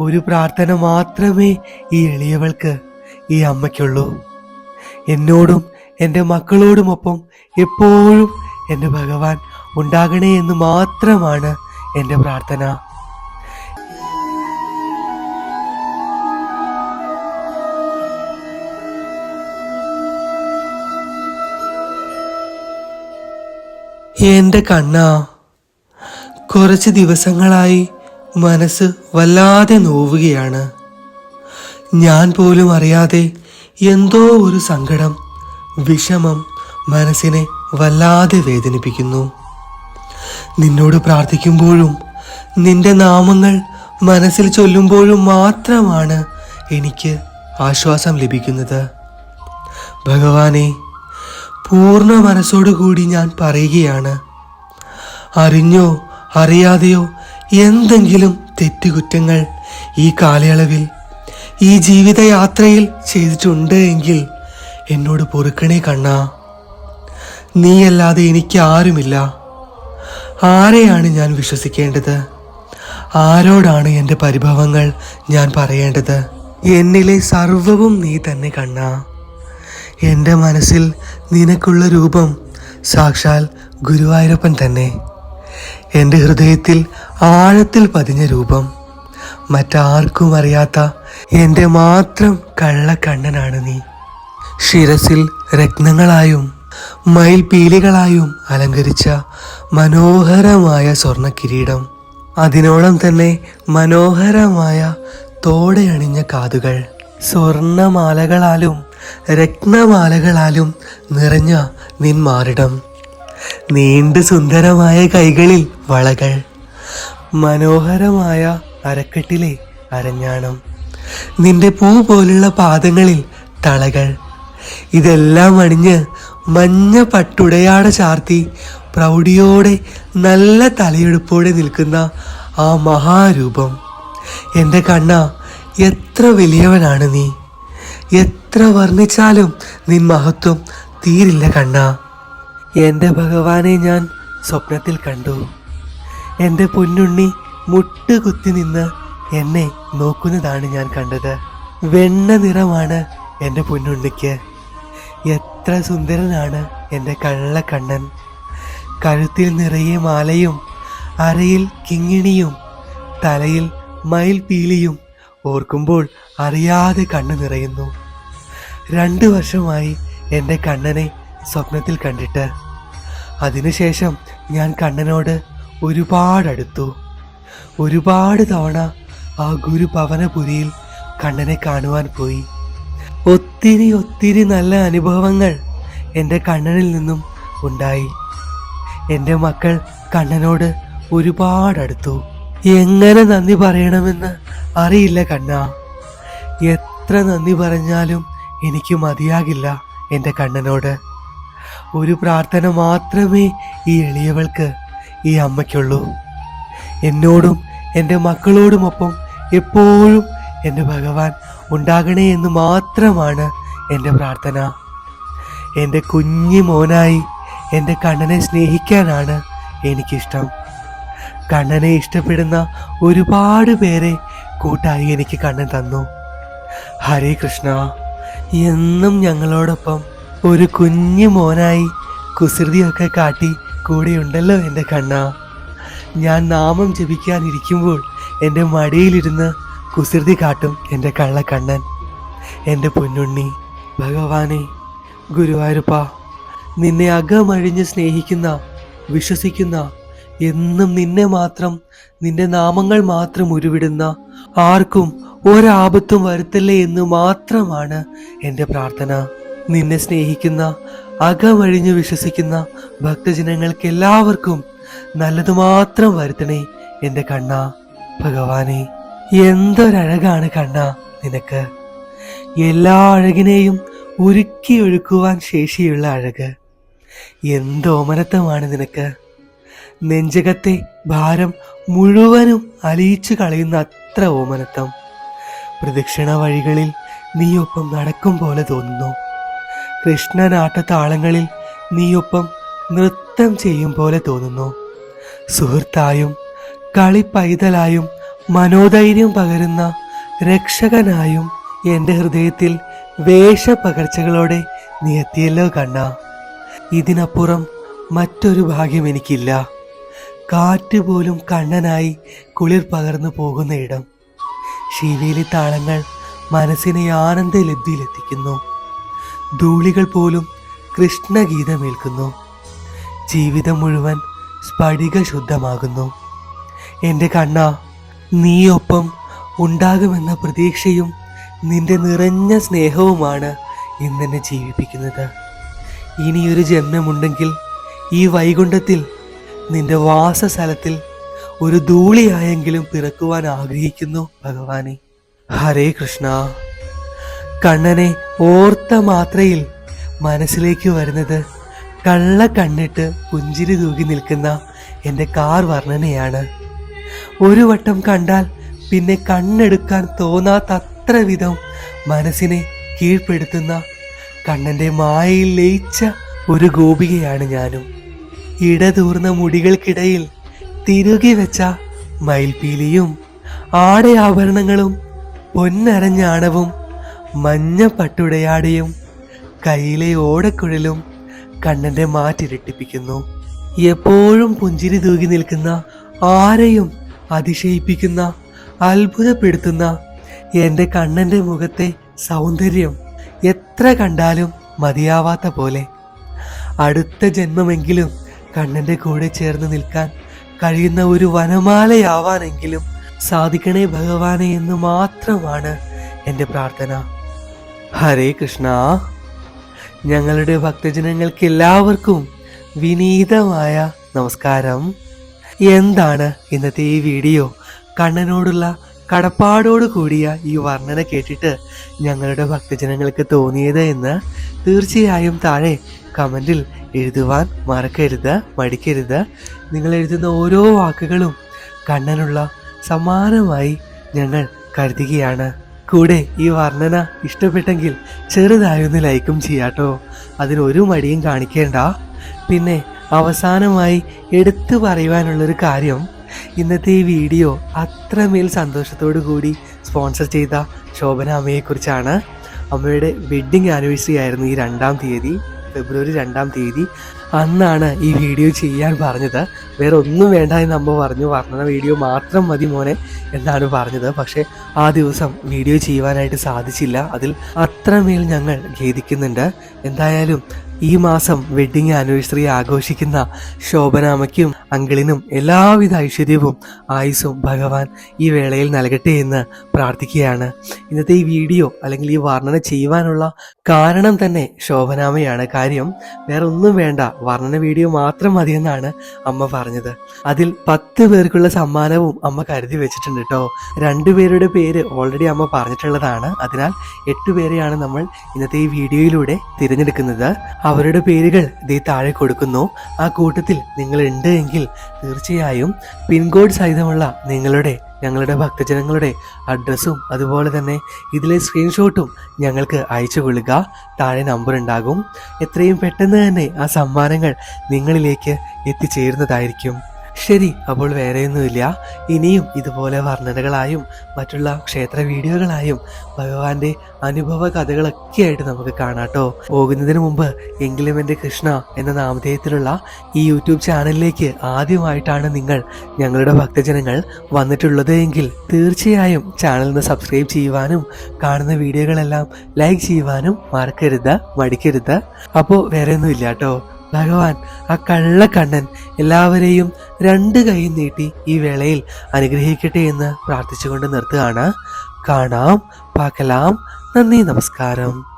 ഒരു പ്രാർത്ഥന മാത്രമേ ഈ എളിയവൾക്ക് ഈ അമ്മയ്ക്കുള്ളൂ. എന്നോടും എന്റെ മക്കളോടുമൊപ്പം എപ്പോഴും എന്റെ ഭഗവാൻ ഉണ്ടാകണേ എന്ന് മാത്രമാണ് എന്റെ പ്രാർത്ഥന. എന്റെ കണ്ണ കുറച്ച് ദിവസങ്ങളായി മനസ്സ് വല്ലാതെ നോവുകയാണ്. ഞാൻ പോലും അറിയാതെ എന്തോ ഒരു സങ്കടം വിഷമം മനസ്സിനെ വല്ലാതെ വേദനിപ്പിക്കുന്നു. നിന്നോട് പ്രാർത്ഥിക്കുമ്പോഴും നിന്റെ നാമങ്ങൾ മനസ്സിൽ ചൊല്ലുമ്പോഴും മാത്രമാണ് എനിക്ക് ആശ്വാസം ലഭിക്കുന്നത്. ഭഗവാനെ പൂർണ മനസ്സോടുകൂടി ഞാൻ പറയുകയാണ്. അറിഞ്ഞോ അറിയാതെയോ എന്തെങ്കിലും തെറ്റുകുറ്റങ്ങൾ ഈ കാലയളവിൽ ഈ ജീവിതയാത്രയിൽ ചെയ്തിട്ടുണ്ട് എങ്കിൽ എന്നോട് പൊറുക്കണേ കണ്ണാ. നീയല്ലാതെ എനിക്ക് ആരുമില്ല. ആരെയാണ് ഞാൻ വിശ്വസിക്കേണ്ടത്? ആരോടാണ് എന്റെ പരിഭവങ്ങൾ ഞാൻ പറയേണ്ടത്? എന്നിലെ സർവവും നീ തന്നെ കണ്ണ. എന്റെ മനസ്സിൽ നിനക്കുള്ള രൂപം സാക്ഷാൽ ഗുരുവായൂരപ്പൻ തന്നെ. എന്റെ ഹൃദയത്തിൽ ആഴത്തിൽ പതിഞ്ഞ രൂപം. മറ്റാർക്കും അറിയാത്ത എന്റെ മാത്രം കള്ളക്കണ്ണനാണ് നീ. ശിരസിൽ രത്നങ്ങളായും മയിൽപീലികളായും അലങ്കരിച്ച മനോഹരമായ സ്വർണ കിരീടം അതിനോളം തന്നെ മനോഹരമായ തോടയണിഞ്ഞ കാതുകൾ. സ്വർണമാലകളാലും രത്നമാലകളാലും നിറഞ്ഞ നിൻ നീണ്ടു സുന്ദരമായ കൈകളിൽ വളകൾ. മനോഹരമായ അരക്കെട്ടിലെ അരഞ്ഞാണം. നിന്റെ പൂ പോലുള്ള പാദങ്ങളിൽ തളകൾ. ഇതെല്ലാം അണിഞ്ഞ് മഞ്ഞ പട്ടുടയാട ചാർത്തി പ്രൗഢിയോടെ നല്ല തലയെടുപ്പോടെ നിൽക്കുന്ന ആ മഹാരൂപം. എന്റെ കണ്ണ എത്ര വലിയവനാണ് നീ? എത്ര വർണിച്ചാലും നിൻ മഹത്വം തീരില്ല കണ്ണ. എന്റെ ഭഗവാനെ ഞാൻ സ്വപ്നത്തിൽ കണ്ടു. എന്റെ പൊന്നുണ്ണി മുട്ടുകുത്തി നിന്ന് എന്നെ നോക്കുന്നതാണ് ഞാൻ കണ്ടത്. വെണ്ണ നിറമാണ് എന്റെ പൊന്നുണ്ണിക്ക്. എത്ര സുന്ദരനാണ് എന്റെ കള്ളക്കണ്ണൻ. കഴുത്തിൽ നിറയെ മാലയും അരയിൽ കിങ്ങിണിയും തലയിൽ മയിൽ പീലിയും ഓർക്കുമ്പോൾ അറിയാതെ കണ്ണു നിറയുന്നു. രണ്ടു വർഷമായി എന്റെ കണ്ണനെ സ്വപ്നത്തിൽ കണ്ടിട്ട്. അതിനുശേഷം ഞാൻ കണ്ണനോട് ഒരുപാട് അടുത്തു ഒരുപാട് തവണ ആ ഗുരു ഗുരുഭവനപുരിയിൽ കണ്ണനെ കാണുവാൻ പോയി. ഒത്തിരി ഒത്തിരി നല്ല അനുഭവങ്ങൾ എന്റെ കണ്ണനിൽ നിന്നും ഉണ്ടായി. എന്റെ മക്കൾ കണ്ണനോട് ഒരുപാടടുത്തു. എങ്ങനെ നന്ദി പറയണമെന്ന് അറിയില്ല കണ്ണ. എത്ര നന്ദി പറഞ്ഞാലും എനിക്ക് മതിയാകില്ല എന്റെ കണ്ണനോട്. ഒരു പ്രാർത്ഥന മാത്രമേ ഈ എളിയവൾക്ക് ഈ അമ്മയ്ക്കുള്ളൂ. എന്നോടും എന്റെ മക്കളോടുമൊപ്പം എപ്പോഴും എന്റെ ഭഗവാൻ ഉണ്ടാകണേ എന്ന് മാത്രമാണ് എന്റെ പ്രാർത്ഥന. എന്റെ കുഞ്ഞു മോനായി എന്റെ കണ്ണനെ സ്നേഹിക്കാനാണ് എനിക്കിഷ്ടം. കണ്ണനെ ഇഷ്ടപ്പെടുന്ന ഒരുപാട് പേരെ കൂട്ടായി എനിക്ക് കണ്ണൻ തന്നു. ഹരേ കൃഷ്ണ. എന്നും ഞങ്ങളോടൊപ്പം ഒരു കുഞ്ഞു മോനായി കുസൃതിയൊക്കെ കാട്ടി കൂടെയുണ്ടല്ലോ എന്റെ കണ്ണ. ഞാൻ നാമം ജപിക്കാനിരിക്കുമ്പോൾ എന്റെ മടിയിലിരുന്ന് കുസൃതി കാട്ടും എന്റെ കള്ളക്കണ്ണൻ. എന്റെ പൊന്നുണ്ണി ഭഗവാനെ ഗുരുവായൂരപ്പ നിന്നെ അകമഴിഞ്ഞ് സ്നേഹിക്കുന്ന വിശ്വസിക്കുന്ന എന്നും നിന്നെ മാത്രം നിന്റെ നാമങ്ങൾ മാത്രം ഉരുവിടുന്ന ആർക്കും ഒരാപത്തും വരുത്തല്ലേ എന്ന് മാത്രമാണ് എന്റെ പ്രാർത്ഥന. നിന്നെ സ്നേഹിക്കുന്ന അകമഴിഞ്ഞ് വിശ്വസിക്കുന്ന ഭക്തജനങ്ങൾക്ക് എല്ലാവർക്കും നല്ലത് മാത്രം വരുത്തണേ എന്റെ കണ്ണ. ഭഗവാനെ എന്തൊരഴകാണ് കണ്ണ നിനക്ക്. എല്ലാ അഴകിനെയും ഉരുക്കി ഒഴുക്കുവാൻ ശേഷിയുള്ള അഴക്. എന്തോമനത്വമാണ് നിനക്ക്. നെഞ്ചകത്തെ ഭാരം മുഴുവനും അലിയിച്ചു കളയുന്ന അത്ര ഓമനത്വം പ്രദക്ഷിണ വഴികളിൽ നീയൊപ്പം നടക്കും പോലെ തോന്നുന്നു. കൃഷ്ണനാട്ട താളങ്ങളിൽ നീയൊപ്പം നൃത്തം ചെയ്യും പോലെ തോന്നുന്നു. സുഹൃത്തായും കളി പൈതലായും മനോധൈര്യം പകരുന്ന രക്ഷകനായും എന്റെ ഹൃദയത്തിൽ വേഷപകർച്ചകളോടെ നീ എത്തിയല്ലോ കണ്ണ. ഇതിനപ്പുറം മറ്റൊരു ഭാഗ്യം എനിക്കില്ല. കാറ്റ് പോലും കണ്ണനായി കുളിർ പകർന്നു പോകുന്ന ഇടം. ശിവേലി താളങ്ങൾ മനസ്സിനെ ആനന്ദ ലബ്ധിയിലെത്തിക്കുന്നു. ധൂളികൾ പോലും കൃഷ്ണഗീതമേൽക്കുന്നു. ജീവിതം മുഴുവൻ സ്ഫടിക ശുദ്ധമാകുന്നു എന്റെ കണ്ണ നീയൊപ്പം ഉണ്ടാകുമെന്ന പ്രതീക്ഷയും നിന്റെ നിറഞ്ഞ സ്നേഹവുമാണ് ഇന്നെന്നെ ജീവിപ്പിക്കുന്നത്. ഇനിയൊരു ജന്മമുണ്ടെങ്കിൽ ഈ വൈകുണ്ഠത്തിൽ നിന്റെ വാസസ്ഥലത്തിൽ ഒരു ധൂളിയായെങ്കിലും പിറക്കുവാൻ ആഗ്രഹിക്കുന്നു ഭഗവാനെ. ഹരേ കൃഷ്ണ. കണ്ണനെ ഓർത്ത മാത്രയിൽ മനസ്സിലേക്ക് വരുന്നത് കള്ള കണ്ണിട്ട് പുഞ്ചിരി തൂകി നിൽക്കുന്ന എന്റെ കാർ വർണനയാണ്. ഒരു വട്ടം കണ്ടാൽ പിന്നെ കണ്ണെടുക്കാൻ തോന്നാത്തത്ര വിധം മനസ്സിനെ കീഴ്പ്പെടുത്തുന്ന കണ്ണന്റെ മായയിൽ ലയിച്ച ഒരു ഗോപികയാണ് ഞാനും. ഇടതൂർന്ന മുടികൾക്കിടയിൽ തിരുകി വെച്ച മയിൽപീലിയും ആടയാഭരണങ്ങളും പൊന്നരഞ്ഞാണവും മഞ്ഞ പട്ടുടയാടയും കയ്യിലെ ഓടക്കുഴലും കണ്ണന്റെ മാറ്റിരട്ടിപ്പിക്കുന്നു എപ്പോഴും പുഞ്ചിരി തൂകി നിൽക്കുന്ന ആരെയും അതിശയിപ്പിക്കുന്ന അത്ഭുതപ്പെടുത്തുന്ന എന്റെ കണ്ണന്റെ മുഖത്തെ സൗന്ദര്യം എത്ര കണ്ടാലും മതിയാവാത്ത പോലെ. അടുത്ത ജന്മമെങ്കിലും കണ്ണന്റെ കൂടെ ചേർന്ന് നിൽക്കാൻ കഴിയുന്ന ഒരു വനമാലയാവാനെങ്കിലും സാധിക്കണേ ഭഗവാനെ എന്ന് മാത്രമാണ് എന്റെ പ്രാർത്ഥന. ഹരേ കൃഷ്ണ. ഞങ്ങളുടെ ഭക്തജനങ്ങൾക്ക് എല്ലാവർക്കും വിനീതമായ നമസ്കാരം. എന്താണ് ഇന്നത്തെ ഈ വീഡിയോ? കണ്ണനോടുള്ള കടപ്പാടോട് കൂടിയ ഈ വർണന കേട്ടിട്ട് ഞങ്ങളുടെ ഭക്തജനങ്ങൾക്ക് തോന്നിയത് എന്ന് തീർച്ചയായും താഴെ കമന്റിൽ എഴുതുവാൻ മറക്കരുത് മടിക്കരുത്. നിങ്ങൾ എഴുതുന്ന ഓരോ വാക്കുകളും കണ്ണനുള്ള സമാനമായി ഞങ്ങൾ കരുതുകയാണ്. കൂടെ ഈ വർണന ഇഷ്ടപ്പെട്ടെങ്കിൽ ചെറുതായൊന്ന് ലൈക്കും ചെയ്യാട്ടോ. അതിനൊരു മടിയും കാണിക്കേണ്ട. പിന്നെ അവസാനമായി എടുത്തു പറയുവാനുള്ളൊരു കാര്യം ഇന്നത്തെ ഈ വീഡിയോ അത്രമേൽ സന്തോഷത്തോടു കൂടി സ്പോൺസർ ചെയ്ത ശോഭന അമ്മയെക്കുറിച്ചാണ്. അമ്മയുടെ വെഡ്ഡിങ് ആനിവേഴ്സറി ആയിരുന്നു ഈ രണ്ടാം തീയതി ഫെബ്രുവരി രണ്ടാം തീയതി. അന്നാണ് ഈ വീഡിയോ ചെയ്യാൻ പറഞ്ഞത്. വേറെ ഒന്നും വേണ്ട എന്ന് അമ്മ പറഞ്ഞു. വർണന വീഡിയോ മാത്രം മതി മോനെ എന്നാണ് പറഞ്ഞത്. പക്ഷേ ആ ദിവസം വീഡിയോ ചെയ്യുവാനായിട്ട് സാധിച്ചില്ല. അതിൽ അത്രമേൽ ഞങ്ങൾ ഖേദിക്കുന്നുണ്ട്. എന്തായാലും ഈ മാസം വെഡ്ഡിങ് ആനിവേഴ്സറി ആഘോഷിക്കുന്ന ശോഭനാമയ്ക്കും അങ്കിളിനും എല്ലാവിധ ഐശ്വര്യവും ആയുസ്സും ഭഗവാൻ ഈ വേളയിൽ നൽകട്ടെ എന്ന് പ്രാർത്ഥിക്കുകയാണ്. ഇന്നത്തെ ഈ വീഡിയോ അല്ലെങ്കിൽ ഈ വർണന ചെയ്യുവാനുള്ള കാരണം തന്നെ ശോഭനാമയാണ്. കാര്യം വേറെ ഒന്നും വേണ്ട. വർണന വീഡിയോ മാത്രം മതിയെന്നാണ് അമ്മ പറഞ്ഞത്. അതിൽ പത്ത് പേർക്കുള്ള സമ്മാനവും അമ്മ കരുതി വെച്ചിട്ടുണ്ട് കേട്ടോ രണ്ടുപേരുടെ പേര് ഓൾറെഡി അമ്മ പറഞ്ഞിട്ടുള്ളതാണ്. അതിനാൽ എട്ട് പേരെയാണ് നമ്മൾ ഇന്നത്തെ ഈ വീഡിയോയിലൂടെ തിരഞ്ഞെടുക്കുന്നത്. അവരുടെ പേരുകൾ ദേ താഴെ കൊടുക്കുന്നു. ആ കൂട്ടത്തിൽ നിങ്ങൾ ഉണ്ട് എങ്കിൽ തീർച്ചയായും പിൻകോഡ് സഹിതമുള്ള നിങ്ങളുടെ ഞങ്ങളുടെ ഭക്തജനങ്ങളുടെ അഡ്രസ്സും അതുപോലെ തന്നെ ഇതിലെ സ്ക്രീൻഷോട്ടും ഞങ്ങൾക്ക് അയച്ചു കൊള്ളുക താഴെ നമ്പർ ഉണ്ടാകും. എത്രയും പെട്ടെന്ന് തന്നെ ആ സമ്മാനങ്ങൾ നിങ്ങളിലേക്ക് എത്തിച്ചേരുന്നതായിരിക്കും. ശരി അപ്പോൾ വേറെയൊന്നുമില്ല. ഇനിയും ഇതുപോലെ വർണനകളായും മറ്റുള്ള ക്ഷേത്ര വീഡിയോകളായും ഭഗവാന്റെ അനുഭവ കഥകളൊക്കെ ആയിട്ട് നമുക്ക് കാണാട്ടോ. പോകുന്നതിന് മുമ്പ് എങ്കിലും എന്റെ കൃഷ്ണ എന്ന നാമധേയത്തിലുള്ള ഈ യൂട്യൂബ് ചാനലിലേക്ക് ആദ്യമായിട്ടാണ് നിങ്ങൾ ഞങ്ങളുടെ ഭക്തജനങ്ങൾ വന്നിട്ടുള്ളത് എങ്കിൽ തീർച്ചയായും ചാനലിന് സബ്സ്ക്രൈബ് ചെയ്യുവാനും കാണുന്ന വീഡിയോകളെല്ലാം ലൈക്ക് ചെയ്യുവാനും മറക്കരുത് മടിക്കരുത്. അപ്പോൾ വേറെ ഒന്നുമില്ല കേട്ടോ. ഭഗവാൻ ആ കള്ളക്കണ്ണൻ എല്ലാവരെയും രണ്ട് കൈ നീട്ടി ഈ വേളയിൽ അനുഗ്രഹിക്കട്ടെ എന്ന് പ്രാർത്ഥിച്ചുകൊണ്ട് നിർത്തുകയാണ്. കാണാം പാക്കലാം. നന്ദി നമസ്കാരം.